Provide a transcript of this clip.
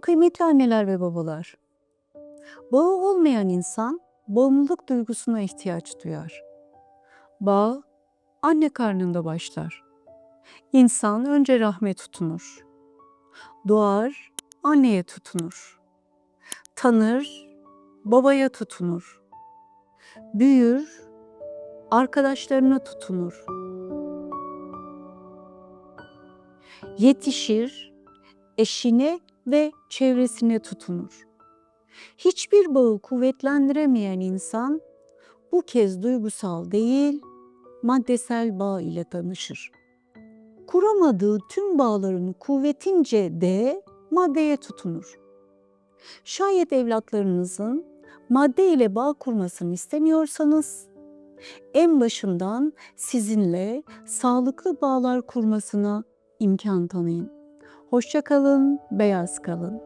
Kıymetli anneler ve babalar, bağı olmayan insan bağımlılık duygusuna ihtiyaç duyar. Bağ anne karnında başlar. İnsan önce rahme tutunur. Doğar, anneye tutunur. Tanır, babaya tutunur. Büyür, arkadaşlarına tutunur. Yetişir, eşine ve çevresine tutunur. Hiçbir bağı kuvvetlendiremeyen insan bu kez duygusal değil, maddesel bağ ile tanışır. Kuramadığı tüm bağların kuvvetince de maddeye tutunur. Şayet evlatlarınızın madde ile bağ kurmasını istemiyorsanız en başından sizinle sağlıklı bağlar kurmasına imkan tanıyın. Hoşça kalın, beyaz kalın.